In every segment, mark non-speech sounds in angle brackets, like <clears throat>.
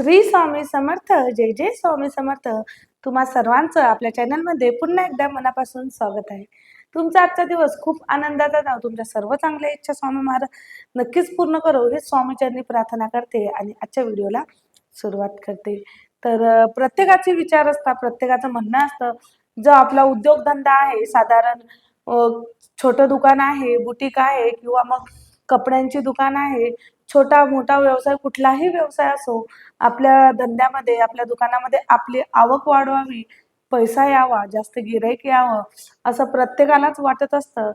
श्री स्वामी समर्थ जय जय स्वामी समर्थ. तुम्हा सर्वांचं आपल्या चॅनलमध्ये पुन्हा एकदा मनापासून स्वागत आहे. तुमचा आजचा दिवस खूप आनंदाचा जाव. तुमच्या सर्व चांगल्या इच्छा स्वामी महाराज नक्कीच पूर्ण करो. हे स्वामीचरणी प्रार्थना करते आणि आजच्या व्हिडिओला सुरुवात करते. तर प्रत्येकाचे विचार असतात प्रत्येकाचं म्हणणं असतं. जो आपला उद्योगधंदा आहे साधारण छोटं दुकान आहे बुटीक आहे किंवा मग कपड्यांची दुकान आहे छोटा मोठा व्यवसाय कुठलाही व्यवसाय असो आपल्या धंद्यामध्ये आपल्या दुकानामध्ये आपली आवक वाढवावी पैसा यावा जास्त गिराईक यावं असं प्रत्येकालाच वाटत असतं.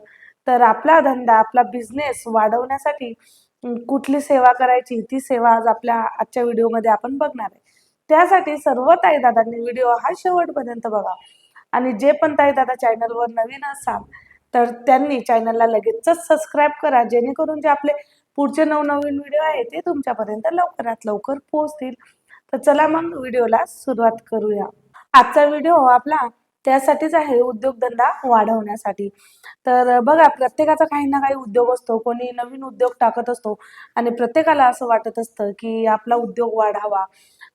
तर आपला धंदा आपला बिझनेस वाढवण्यासाठी कुठली सेवा करायची ती सेवा आज आपल्या आजच्या व्हिडिओमध्ये आपण बघणार आहे. त्यासाठी सर्व ताई दादांनी व्हिडिओ हा शेवटपर्यंत बघा. आणि जे पण ताई दादा चॅनलवर नवीन असाल तर त्यांनी चॅनलला लगेचच सबस्क्राईब करा जेणेकरून जे आपले पुढचे नवनवीन व्हिडिओ आहे ते तुमच्यापर्यंत लवकरात लवकर पोहोचतील. तर चला मग व्हिडिओला सुरुवात करूया. आजचा व्हिडिओ आपला त्यासाठीच आहे उद्योगधंदा वाढवण्यासाठी. तर बघा प्रत्येकाचा काही ना काही उद्योग असतो. कोणी नवीन उद्योग टाकत असतो आणि प्रत्येकाला असं वाटत असतं की आपला उद्योग वाढावा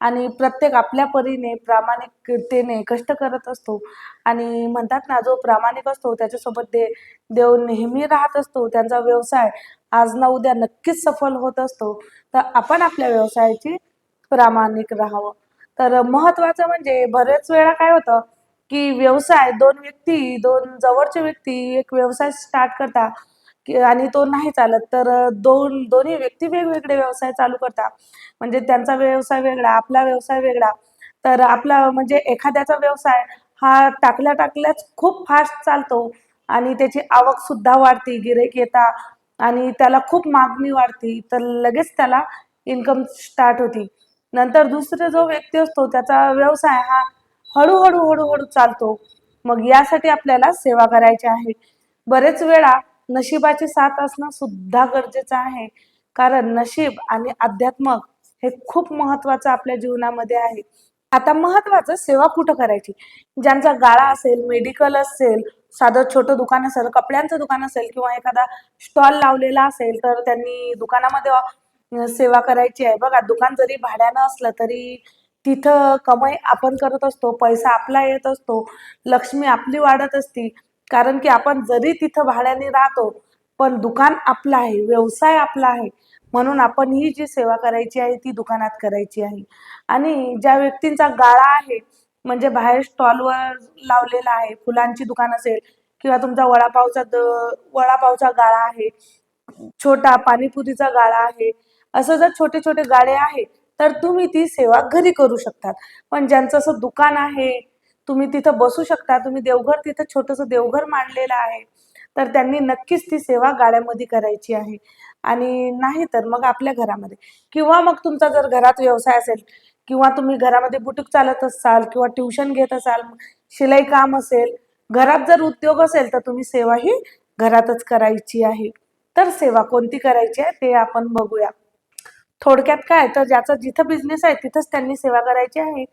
आणि प्रत्येक आपल्या परीने प्रामाणिकतेने कष्ट करत असतो. आणि म्हणतात ना जो प्रामाणिक असतो त्याच्यासोबत दे देव नेहमी राहत असतो. त्यांचा व्यवसाय आज ना उद्या नक्कीच सफल होत असतो. तर आपण आपल्या व्यवसायाची प्रामाणिक राहावं. तर महत्वाचं म्हणजे बरेच वेळा काय होतं की व्यवसाय दोन व्यक्ती दोन जवळचे व्यक्ती एक व्यवसाय स्टार्ट करता की आणि तो नाही चालत. तर दोन दोन्ही व्यक्ती वेगवेगळे व्यवसाय चालू करतात म्हणजे त्यांचा व्यवसाय वेगळा आपला व्यवसाय वेगळा. तर आपला म्हणजे एखाद्याचा व्यवसाय हा टाकल्या टाकल्याच खूप फास्ट चालतो आणि त्याची आवक सुद्धा वाढते गिरेक येता आणि त्याला खूप मागणी वाढते. तर लगेच त्याला इन्कम स्टार्ट होती. नंतर दुसरा जो व्यक्ती असतो त्याचा व्यवसाय हा हळूहळू हळूहळू चालतो. मग यासाठी आपल्याला सेवा करायची आहे. बरेच वेळा नशिबाची साथ असणं सुद्धा गरजेचं आहे. कारण नशीब आणि अध्यात्म हे खूप महत्वाचं आपल्या जीवनामध्ये आहे. आता महत्वाचं सेवा कुठं करायची? ज्यांचा गाळा असेल मेडिकल असेल साधं छोटं दुकान असेल कपड्यांचं दुकान असेल किंवा एखादा स्टॉल लावलेला असेल तर त्यांनी दुकानामध्ये सेवा करायची आहे. बघा दुकान जरी भाड्यानं असलं तरी तिथं कमाई आपण करत असतो पैसा आपला येत असतो लक्ष्मी आपली वाढत असती. कारण की आपण जरी तिथं भाड्याने राहतो पण दुकान आपलं आहे व्यवसाय आपला आहे. म्हणून आपण ही जी सेवा करायची आहे ती दुकानात करायची आहे. आणि ज्या व्यक्तींचा गाळा आहे म्हणजे बाहेर स्टॉलवर लावलेला आहे फुलांची दुकान असेल किंवा तुमचा वडापावचा द- वडापावचा गाळा आहे छोटा पाणीपुरीचा गाळा आहे असं जर छोटे छोटे गाळे आहेत तर तुम्ही ती सेवा घरी करू शकतात. पण ज्यांचं असं दुकान आहे तुम्ही तिथं बसू शकता. तुम्ही देवघर तिथं छोटंसं देवघर मांडलेलं आहे. तर त्यांनी नक्कीच ती सेवा गाड्यामध्ये करायची आहे. आणि नाही तर मग आपल्या घरामध्ये. किंवा मग तुमचा जर घरात व्यवसाय असेल किंवा तुम्ही घरामध्ये बुटीक चालत असाल किंवा ट्युशन घेत असाल शिलाई काम असेल घरात जर उद्योग असेल तर तुम्ही सेवा ही घरातच करायची आहे. तर सेवा कोणती करायची आहे ते आपण बघूया. थोडक्यात काय तर ज्याचा जिथं बिझनेस आहे तिथंच त्यांनी सेवा करायची आहे.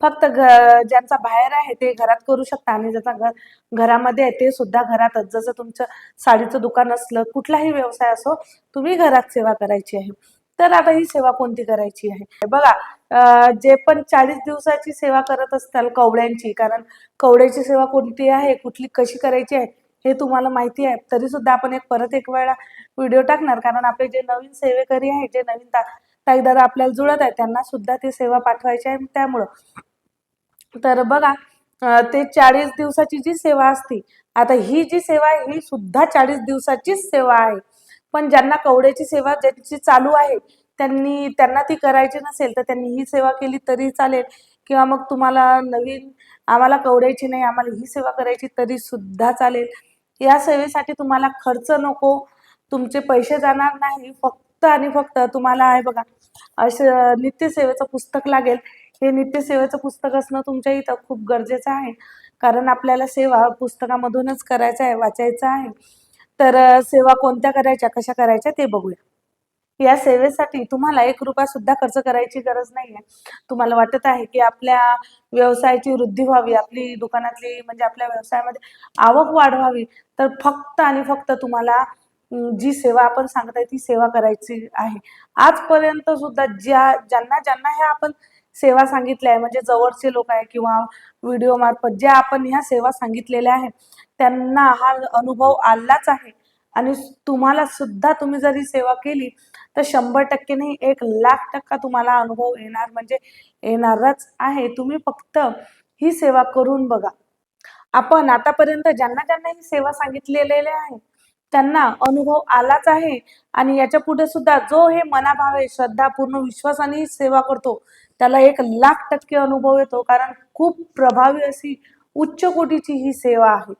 फक्त घ ज्यांचा बाहेर आहे ते घरात करू शकता. आणि ज्याचा घर घरामध्ये आहे ते सुद्धा घरातच. जसं तुमचं साडीचं दुकान असलं कुठलाही व्यवसाय असो तुम्ही घरात सेवा करायची आहे. तर आता ही सेवा कोणती करायची आहे? बघा जे पण चाळीस दिवसाची सेवा करत असताल कवड्यांची कारण कवड्याची सेवा कोणती आहे? कुठली कशी करायची आहे? हे तुम्हाला माहिती आहे. तरी सुद्धा आपण एक परत एक वेळा व्हिडिओ टाकणार. कारण आपले जे नवीन सेवेकरी आहे जे नवीन ता ताईदादा आपल्याला जुळत आहेत त्यांना सुद्धा ती सेवा पाठवायची आहे त्यामुळं. तर बघा ते चाळीस दिवसाची जी सेवा असते आता ही जी सेवा आहे ही सुद्धा चाळीस दिवसाचीच सेवा आहे. पण ज्यांना कवड्याची सेवा ज्यांची चालू आहे त्यांनी त्यांना ती करायची नसेल तर त्यांनी ही सेवा केली तरी चालेल. किंवा मग तुम्हाला नवीन आम्हाला कवड्याची नाही आम्हाला ही सेवा करायची तरी सुद्धा चालेल. या सेवेसाठी तुम्हाला खर्च नको. तुमचे पैसे जाणार नाही. फक्त आणि फक्त तुम्हाला आहे बघा असं नित्यसेवेचं पुस्तक लागेल. हे नित्यसेवेचं पुस्तक असणं तुमच्या इथं खूप गरजेचं आहे. कारण आपल्याला सेवा पुस्तकामधूनच करायचं आहे वाचायचं आहे. तर सेवा कोणत्या करायच्या कशा करायच्या ते बघूया. या सेवेसाठी तुम्हाला एक रुपया सुद्धा खर्च करायची गरज नाहीये. तुम्हाला वाटत आहे की आपल्या व्यवसायाची वृद्धी व्हावी आपली दुकानातली म्हणजे आपल्या व्यवसायामध्ये आवक वाढवावी तर फक्त आणि फक्त तुम्हाला जी सेवा आपण सांगत आहे ती सेवा करायची आहे. आजपर्यंत सुद्धा ज्या ज्यांना ज्यांना ह्या आपण सेवा सांगितल्या आहे म्हणजे जवळचे लोक आहे किंवा व्हिडिओ मार्फत ज्या आपण ह्या सेवा सांगितलेल्या आहेत त्यांना हा अनुभव आलाच आहे. आणि तुम्हाला सुद्धा तुम्ही जर ही सेवा केली तर शंभर टक्के नाही एक लाख टक्का तुम्हाला अनुभव येणार म्हणजे येणारच आहे. तुम्ही फक्त ही सेवा करून बघा. आपण आतापर्यंत ज्यांना ज्यांना ही सेवा सांगितलेली आहे त्यांना अनुभव आलाच आहे. आणि याच्यापुढे सुद्धा जो हे मनाभावे श्रद्धा पूर्ण विश्वासाने ही सेवा करतो त्याला एक लाख टक्के अनुभव येतो. कारण खूप प्रभावी अशी उच्च कोटीची ही सेवा आहे.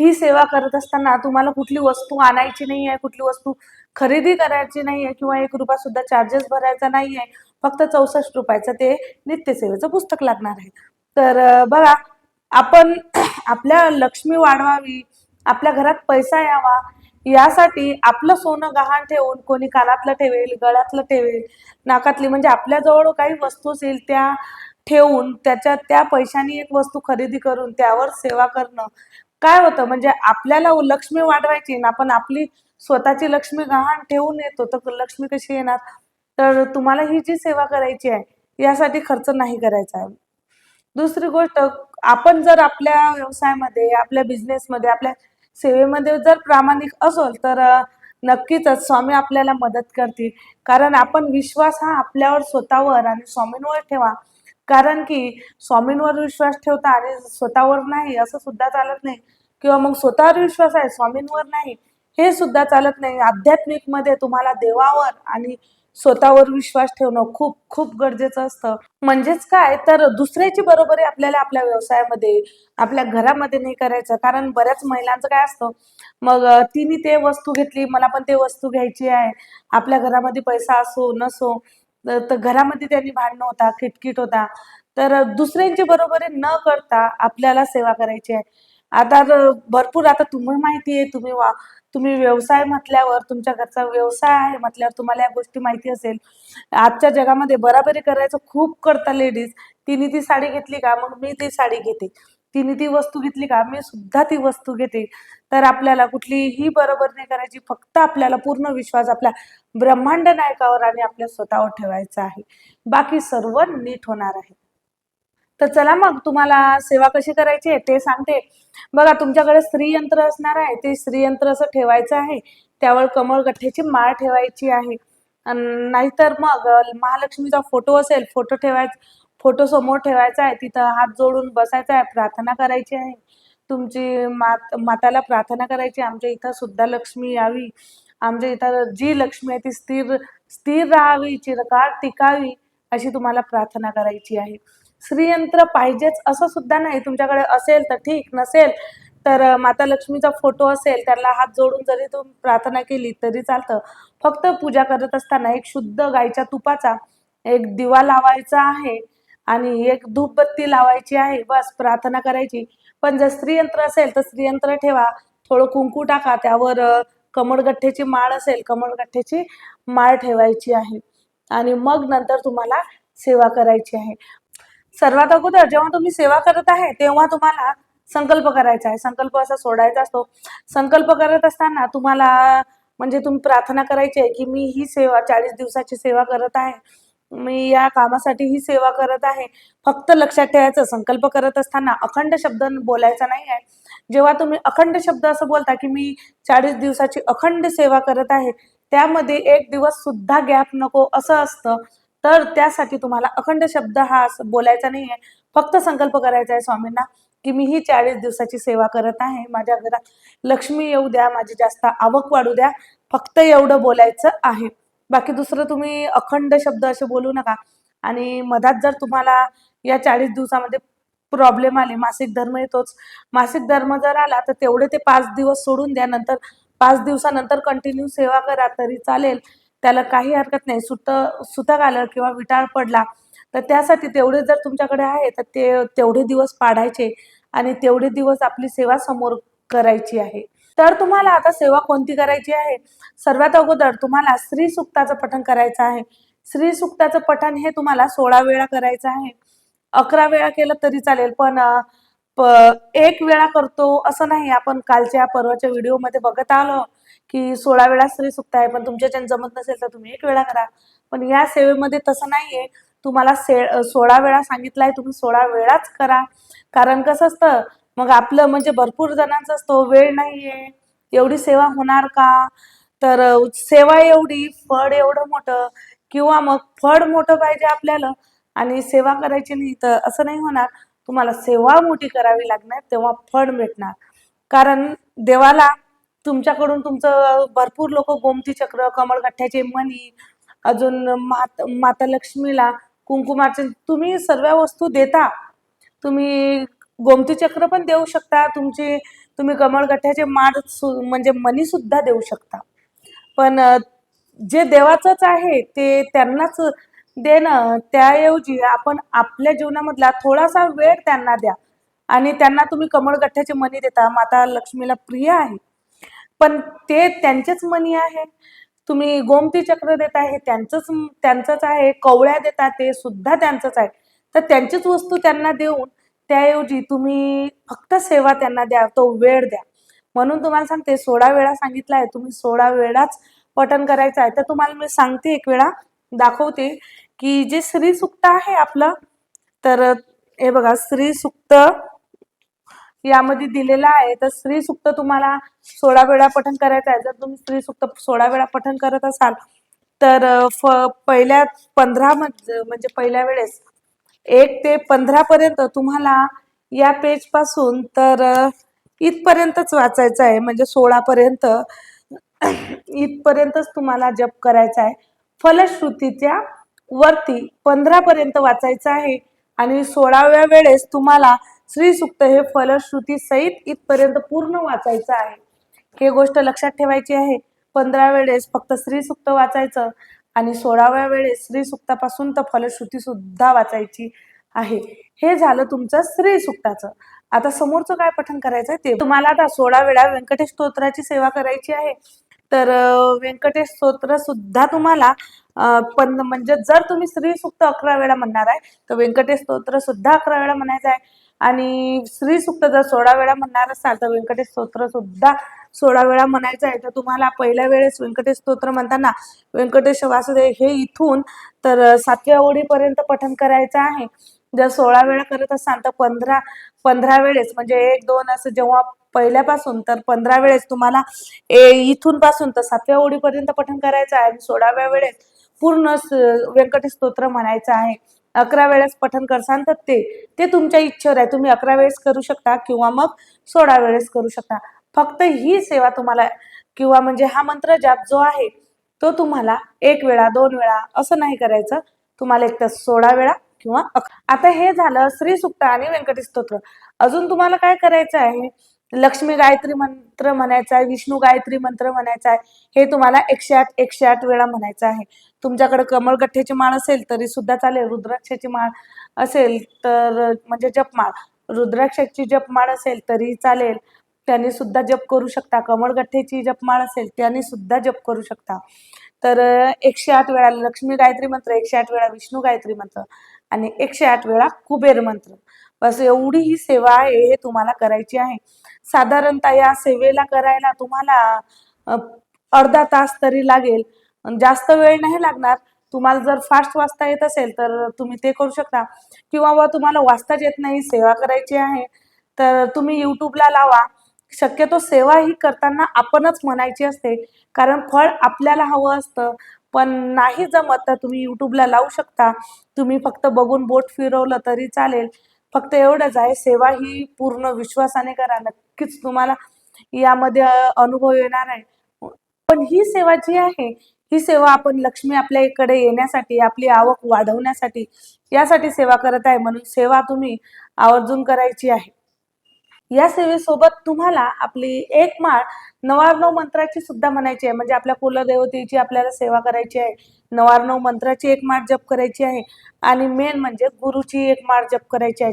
ही सेवा करत असताना तुम्हाला कुठली वस्तू आणायची नाही आहे कुठली वस्तू खरेदी करायची नाही आहे किंवा एक रुपया सुद्धा चार्जेस भरायचा नाही आहे फक्त चौसष्ट रुपयाचं ते नित्यसेवेचं पुस्तक लागणार आहे. तर बघा आपण <clears throat> आपल्या लक्ष्मी वाढवावी आपल्या घरात पैसा यावा यासाठी आपलं सोनं गहाण ठेवून कोणी कानातलं ठेवेल गळ्यातलं ठेवेल नाकातली म्हणजे आपल्याजवळ काही वस्तू असेल त्या ठेवून त्याच्या त्या पैशानी एक वस्तू खरेदी करून त्यावर सेवा करणं. काय होतं म्हणजे आपल्याला लक्ष्मी वाढवायची आपण आपली स्वतःची लक्ष्मी गहाण ठेवून येतो तर लक्ष्मी कशी येणार? तर तुम्हाला ही जी सेवा करायची आहे यासाठी खर्च नाही करायचा. आहे दुसरी गोष्ट आपण जर आपल्या व्यवसायामध्ये आपल्या बिझनेसमध्ये आपल्या सेवेमध्ये जर प्रामाणिक असेल तर नक्कीच स्वामी आपल्याला मदत करतील. कारण आपण विश्वास हा आपल्यावर स्वतःवर आणि स्वामींवर ठेवा. कारण की स्वामींवर विश्वास ठेवता आणि स्वतःवर नाही असं सुद्धा चालत नाही. किंवा मग स्वतःवर विश्वास आहे स्वामींवर नाही. हे सुद्धा चालत नाही. आध्यात्मिकमध्ये तुम्हाला देवावर आणि स्वतःवर विश्वास ठेवणं खूप खूप गरजेचं असतं. म्हणजेच काय? तर दुसऱ्याची बरोबरी आपल्याला आपल्या व्यवसायामध्ये आपल्या घरामध्ये नाही करायचं. कारण बऱ्याच महिलांचं काय असतं मग तिने ते वस्तू घेतली मला पण ते वस्तू घ्यायची आहे. आपल्या घरामध्ये पैसा असो नसो तर घरामध्ये त्यांनी भांडणं होता किटकिट होता. तर दुसऱ्यांची बरोबरी न करता आपल्याला सेवा करायची आहे. आता भरपूर आता तुम्ही माहिती आहे तुम्ही वा तुम्ही व्यवसाय म्हटल्यावर तुमच्या घरचा व्यवसाय आहे म्हटल्यावर तुम्हाला या गोष्टी माहिती असेल. आजच्या जगामध्ये बराबरी करायचं खूप करता लेडीज तिने ती साडी घेतली का? मग मी ती साडी घेते. तिने ती वस्तू घेतली का? मी सुद्धा ती वस्तू घेते. तर आपल्याला कुठलीही बरोबर नाही करायची. फक्त आपल्याला पूर्ण विश्वास आपल्या ब्रह्मांड नायकावर आणि आपल्या स्वतःवर ठेवायचा आहे. बाकी सर्व नीट होणार आहे. तर चला मग तुम्हाला सेवा कशी करायची आहे ते सांगते. बघा तुमच्याकडे स्त्रीयंत्र असणार आहे. ते स्त्रीयंत्र असं ठेवायचं आहे. त्यावर कमळ गठ्ठ्याची माळ ठेवायची आहे. नाहीतर मग महालक्ष्मीचा फोटो असेल फोटो ठेवायचा फोटो समोर ठेवायचा आहे. तिथं हात जोडून बसायचा आहे प्रार्थना करायची आहे. तुमची मात माताला प्रार्थना करायची आमच्या इथं सुद्धा लक्ष्मी यावी. आमच्या इथं जी लक्ष्मी आहे ती स्थिर स्थिर राहावी चिरकाळ टिकावी अशी तुम्हाला प्रार्थना करायची आहे. श्रीयंत्र पाहिजेच असं सुद्धा नाही. तुमच्याकडे असेल तर ठीक नसेल तर माता लक्ष्मीचा फोटो असेल त्याला हात जोडून जरी तुम्ही प्रार्थना केली तरी चालतं. फक्त पूजा करत असताना एक शुद्ध गाईच्या तुपाचा एक दिवा लावायचा आहे आणि एक धूपबत्ती लावायची आहे. बस प्रार्थना करायची. पण जर स्त्रीयंत्र असेल तर स्त्रीयंत्र ठेवा. थोडं कुंकू टाका. त्यावर कमळगठ्ठ्याची माळ असेल कमळगठ्ठ्याची माळ ठेवायची आहे. आणि मग नंतर तुम्हाला सेवा करायची आहे. सर्वात अगोदर जेव्हा तुम्ही सेवा करत आहे तेव्हा तुम्हाला संकल्प करायचा आहे. संकल्प असा सोडायचा असतो. संकल्प करत असताना तुम्हाला म्हणजे तुम्ही प्रार्थना करायची आहे की मी ही सेवा चाळीस दिवसाची सेवा करत आहे. मी या कामासाठी ही सेवा करत आहे. फक्त लक्षात ठेवायचं संकल्प करत असताना अखंड शब्द बोलायचा नाही आहे. जेव्हा तुम्ही अखंड शब्द असं बोलता की मी चाळीस दिवसाची अखंड सेवा करत आहे त्यामध्ये एक दिवस सुद्धा गॅप नको असं असतं. तर त्यासाठी तुम्हाला अखंड शब्द हा असं बोलायचा नाही आहे फक्त संकल्प करायचा आहे स्वामींना की मी ही चाळीस दिवसाची सेवा करत आहे. माझ्या घरात लक्ष्मी येऊ द्या माझी जास्त आवक वाढू द्या. फक्त एवढं बोलायचं आहे. बाकी दुसरं तुम्ही अखंड शब्द असे बोलू नका. आणि मधात जर तुम्हाला या चाळीस दिवसामध्ये प्रॉब्लेम आले मासिक धर्म येतोच. मासिक धर्म जर आला तर तेवढे ते पाच दिवस सोडून द्या. नंतर पाच दिवसानंतर कंटिन्यू सेवा करा तरी चालेल. त्याला काही हरकत नाही. सुत सुतक आलं किंवा विटाळ पडला तर त्यासाठी तेवढे जर तुमच्याकडे आहे तर ते तेवढे दिवस पाडायचे आणि तेवढे दिवस आपली सेवा समोर करायची आहे. तर तुम्हाला आता सेवा कोणती करायची आहे? सर्वात अगोदर तुम्हाला श्री सुक्ताचं पठण करायचं आहे. श्री सुक्ताचं पठण हे तुम्हाला सोळा वेळा करायचं आहे. अकरा वेळा केलं तरी चालेल पण एक वेळा करतो असं नाही. आपण कालच्या परवाच्या व्हिडिओमध्ये बघत आलो. की सोळा वेळा तरी सुक्त आहे पण तुमच्याच्याने जमत नसेल तर तुम्ही एक वेळा करा. पण या सेवेमध्ये तसं नाहीये. तुम्हाला से सोळा वेळा सांगितलाय तुम्ही सोळा वेळाच करा. कारण कसं असतं मग आपलं म्हणजे भरपूर जणांचं असतो वेळ नाहीये. एवढी सेवा होणार का? तर सेवा एवढी फळ एवढं मोठं किंवा मग फळ मोठं पाहिजे आपल्याला आणि सेवा करायची नाही तर असं नाही होणार. तुम्हाला सेवा मोठी करावी लागणार तेव्हा फळ भेटणार. कारण देवाला तुमच्याकडून तुमचं भरपूर लोक गोमती चक्र कमळगठ्ठ्याचे मणी अजून मात माता लक्ष्मीला कुंकुमाचे तुम्ही सर्व वस्तू देता. तुम्ही गोमती चक्र पण देऊ शकता. तुमची तुम्ही कमळगठ्ठ्याचे माळ सु- म्हणजे मणी सुद्धा देऊ शकता. पण जे देवाचंच आहे ते त्यांनाच देणं त्याऐवजी आपण आपल्या जीवनामधला थोडासा वेळ त्यांना द्या. आणि त्यांना तुम्ही कमळगठ्ठ्याचे मणी देता. माता लक्ष्मीला प्रिय आहे. पण ते त्यांचेच मनी आहे. तुम्ही गोमती चक्र देता हे त्यांचंच त्यांचंच आहे कवळ्या देता ते सुद्धा त्यांचंच आहे. तर त्यांचीच वस्तू त्यांना देऊन त्याऐवजी तुम्ही फक्त सेवा त्यांना द्या तो वेळ द्या. म्हणून तुम्हाला सांगते सोळा वेळा सांगितलं आहे तुम्ही सोळा वेळाच पठन करायचं आहे. तर तुम्हाला मी सांगते एक वेळा दाखवते की जे श्री सुक्त आहे आपलं तर हे बघा श्री सुक्त यामध्ये दिलेला आहे. तर स्त्री सुक्त तुम्हाला सोळा वेळा पठण करायचं आहे. जर तुम्ही स्त्री सुक्त सोळा वेळा पठण करत असाल तर फ पहिल्या पंधरा म्हणजे पहिल्या वेळेस एक ते पंधरा पर्यंत तुम्हाला या पेजपासून तर इथपर्यंतच वाचायचं आहे. म्हणजे सोळा पर्यंत इथपर्यंतच तुम्हाला जप करायचा आहे. फलश्रुतीच्या वरती पंधरा पर्यंत वाचायचं आहे. आणि सोळाव्या वेळेस तुम्हाला श्री सुक्त हे फलश्रुती सहित इथपर्यंत पूर्ण वाचायचं आहे. हे गोष्ट लक्षात ठेवायची आहे. पंधरा वेळेस फक्त श्री सुक्त वाचायचं आणि सोळाव्या वेळेस श्री सुक्तापासून तर फलश्रुती सुद्धा वाचायची आहे. हे झालं तुमचं श्री सुक्ताचं आता समोरचं काय पठण करायचं आहे ते तुम्हाला आता सोळा वेळा व्यंकटेश स्तोत्राची सेवा करायची आहे. तर व्यंकटेश स्तोत्र सुद्धा तुम्हाला पण म्हणजे जर तुम्ही श्री सुक्त अकरा वेळा म्हणणार आहे तर व्यंकटेश स्तोत्र सुद्धा अकरा वेळा म्हणायचं आहे. आणि श्री सुक्त जर सोळा वेळा म्हणणार असाल तर व्यंकटेश स्तोत्र सुद्धा सोळा वेळा म्हणायचं आहे. तर तुम्हाला पहिल्या वेळेस व्यंकटेश स्तोत्र म्हणताना व्यंकटेश वासुदेव हे इथून तर सातव्या ओळीपर्यंत पठन करायचं आहे. जर सोळा वेळा करत असाल तर पंधरा पंधरा वेळेस म्हणजे एक दोन असं जेव्हा पहिल्यापासून तर पंधरा वेळेस तुम्हाला ए इथून पासून तर सातव्या ओळीपर्यंत पठन करायचं आहे. आणि सोळाव्या वेळेस पूर्ण व्यंकटेश स्तोत्र म्हणायचं आहे. अकरा वेळेस पठन करसान तर ते ते तुमच्या इच्छेवर आहे. तुम्ही अकरा वेळेस करू शकता किंवा मग सोळा वेळेस करू शकता. फक्त ही सेवा तुम्हाला किंवा म्हणजे हा मंत्र जाप जो आहे तो तुम्हाला एक वेळा दोन वेळा असं नाही करायचं. तुम्हाला एक तर सोळा वेळा किंवा आता हे झालं श्री सुक्त आणि व्यंकटी स्तोत्र. अजून तुम्हाला काय करायचं आहे? लक्ष्मी गायत्री मंत्र म्हणायचा आहे विष्णू गायत्री मंत्र म्हणायचा आहे हे तुम्हाला एकशे आठ एकशे आठ वेळा म्हणायचं आहे. तुमच्याकडे कमळगठ्ठ्याची माळ असेल तरी सुद्धा चालेल. रुद्राक्षाची माळ असेल तर म्हणजे जपमाळ. रुद्राक्षाची जपमाळ असेल तरी चालेल. त्याने सुद्धा जप करू शकता. कमळगठ्ठ्याची जपमाळ असेल त्याने सुद्धा जप करू शकता. तर एकशे आठ वेळा लक्ष्मी गायत्री मंत्र एकशे आठ वेळा विष्णू गायत्री मंत्र आणि एकशे आठ वेळा कुबेर मंत्र. बस एवढी ही सेवा आहे हे तुम्हाला करायची आहे. साधारणतः या सेवेला करायला तुम्हाला अर्धा तास तरी लागेल. जास्त वेळ नाही लागणार. तुम्हाला जर फास्ट वाचता येत असेल तर तुम्ही ते करू शकता. किंवा बा तुम्हाला वाचताच येत नाही सेवा करायची आहे तर तुम्ही यूट्यूबला लावा. शक्यतो सेवा ही करताना आपणच म्हणायची असते. कारण फळ आपल्याला हवं असतं. पण नाही जमत तर तुम्ही यूट्यूबला लावू शकता. तुम्ही फक्त बघून बोट फिरवलं तरी चालेल. फक्त एवढंच आहे सेवा ही पूर्ण विश्वासाने करा. नक्कीच तुम्हाला यामध्ये अनुभव येणार आहे. पण ही सेवा जी आहे ही सेवा आपण लक्ष्मी आपल्या इकडे येण्यासाठी आपली आवक वाढवण्यासाठी यासाठी सेवा करत आहे. म्हणून सेवा तुम्ही आवर्जून करायची आहे. या सेवेसोबत तुम्हाला आपली एक माळ नवार्णव मंत्राची सुद्धा म्हणायची आहे. म्हणजे आपल्या कुलदेवतेची आपल्याला सेवा करायची आहे. नवार्णव मंत्राची एक माळ जप करायची आहे. आणि मेन म्हणजे गुरुची एक माळ जप करायची आहे.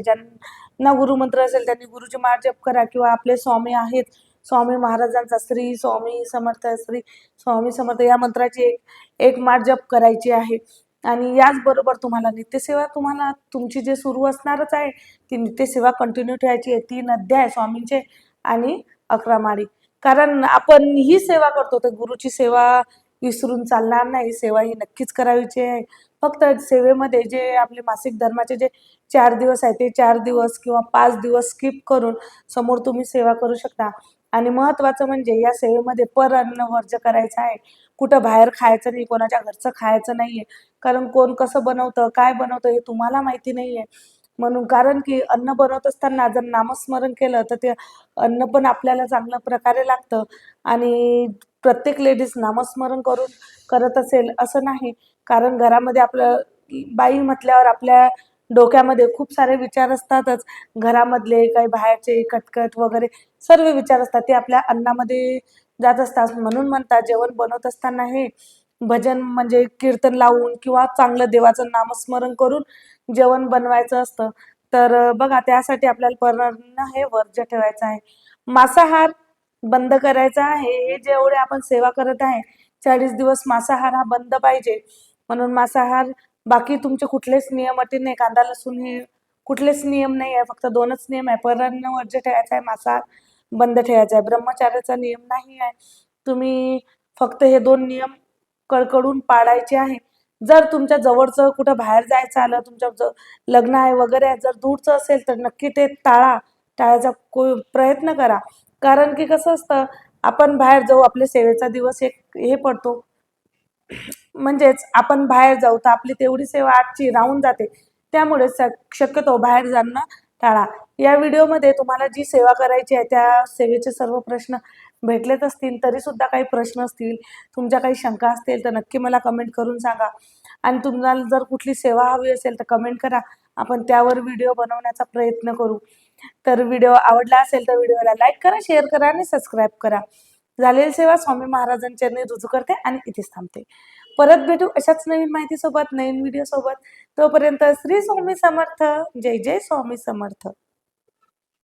ना गुरुमंत्र असेल त्यांनी गुरुची माळ जप करा किंवा आपले स्वामी आहेत स्वामी महाराजांचा श्री स्वामी समर्थ श्री स्वामी समर्थ या मंत्राची एक एक माळ जप करायची आहे. आणि याचबरोबर तुम्हाला नित्यसेवा तुम्हाला तुमची जे सुरू असणारच आहे ती नित्यसेवा कंटिन्यू ठेवायची आहे. तीन अध्याय स्वामींचे आणि अकरा माळी. कारण आपण ही सेवा करतो तर गुरुची सेवा विसरून चालणार नाही. सेवा ही नक्कीच करावीची आहे. फक्त सेवेमध्ये जे आपले मासिक धर्माचे जे चार दिवस आहे ते चार दिवस किंवा पाच दिवस स्किप करून समोर तुम्ही सेवा करू शकता. आणि महत्त्वाचं म्हणजे या सेवेमध्ये पर अन्न वर्ज करायचं आहे. कुठं बाहेर खायचं नाही कोणाच्या घरचं खायचं नाहीये. कारण कोण कसं बनवतं काय बनवतं हे तुम्हाला माहिती नाहीये. म्हणून कारण की अन्न बनवत असताना जर नामस्मरण केलं तर ते अन्न पण आपल्याला चांगल्या प्रकारे लागतं. आणि प्रत्येक लेडीज नामस्मरण करून करत असेल असं नाही. कारण घरामध्ये आपलं बाई म्हटल्यावर आपल्या डोक्यामध्ये खूप सारे विचार असतातच. घरामधले काही बाहेरचे कटकट वगैरे सर्व विचार असतात. ते आपल्या अन्नामध्ये जात असतात. म्हणून म्हणतात जेवण बनवत असताना हे भजन म्हणजे कीर्तन लावून किंवा चांगलं देवाचं नामस्मरण करून जेवण बनवायचं असतं. तर बघा त्यासाठी आपल्याला पर्यावरण हे वर्ज्य ठेवायचं आहे. मांसाहार बंद करायचा आहे. हे जेवढे आपण सेवा करत आहे चाळीस दिवस मांसाहार हा बंद पाहिजे. म्हणून मांसाहार बाकी तुमचे कुठलेच नियम अटी नाही. कांदा लसूण हे कुठलेच नियम नाही आहे फक्त दोनच नियम आहे. परान्न वर्ज्य ठेवायचा आहे मांसाहार बंद ठेवायचा आहे. ब्रह्मचार्याचा नियम नाही आहे. तुम्ही फक्त हे दोन नियम कडकडून पाळायचे आहे. जर तुमच्या जवळचं कुठं बाहेर जायचं आलं तुमच्या ज- लग्न आहे वगैरे आहे, जर दूरचं असेल तर नक्की ते टाळा. टाळायचा को प्रयत्न करा. कारण की कसं असतं आपण बाहेर जाऊ आपल्या सेवेचा दिवस एक हे पडतो. म्हणजेच आपण बाहेर जाऊ तर आपली तेवढी सेवा आजची राहून जाते. त्यामुळे शक्यतो बाहेर जाणं टाळा. या व्हिडिओमध्ये तुम्हाला जी सेवा करायची आहे त्या सेवेचे सर्व प्रश्न भेटलेच असतील तरी सुद्धा काही प्रश्न असतील तुमच्या काही शंका असतील तर नक्की मला कमेंट करून सांगा. आणि तुम्हाला जर कुठली सेवा हवी असेल तर कमेंट करा. आपण त्यावर व्हिडिओ बनवण्याचा प्रयत्न करू. तर व्हिडिओ आवडला असेल तर व्हिडिओला लाईक करा शेअर करा आणि सबस्क्राईब करा. झालेली सेवा स्वामी महाराजांच्या रुजू करते आणि इथेच थांबते. परत भेटू अशाच नवीन माहिती सोबत नवीन व्हिडिओ सोबत. तोपर्यंत श्री स्वामी समर्थ. जय जय स्वामी समर्थ.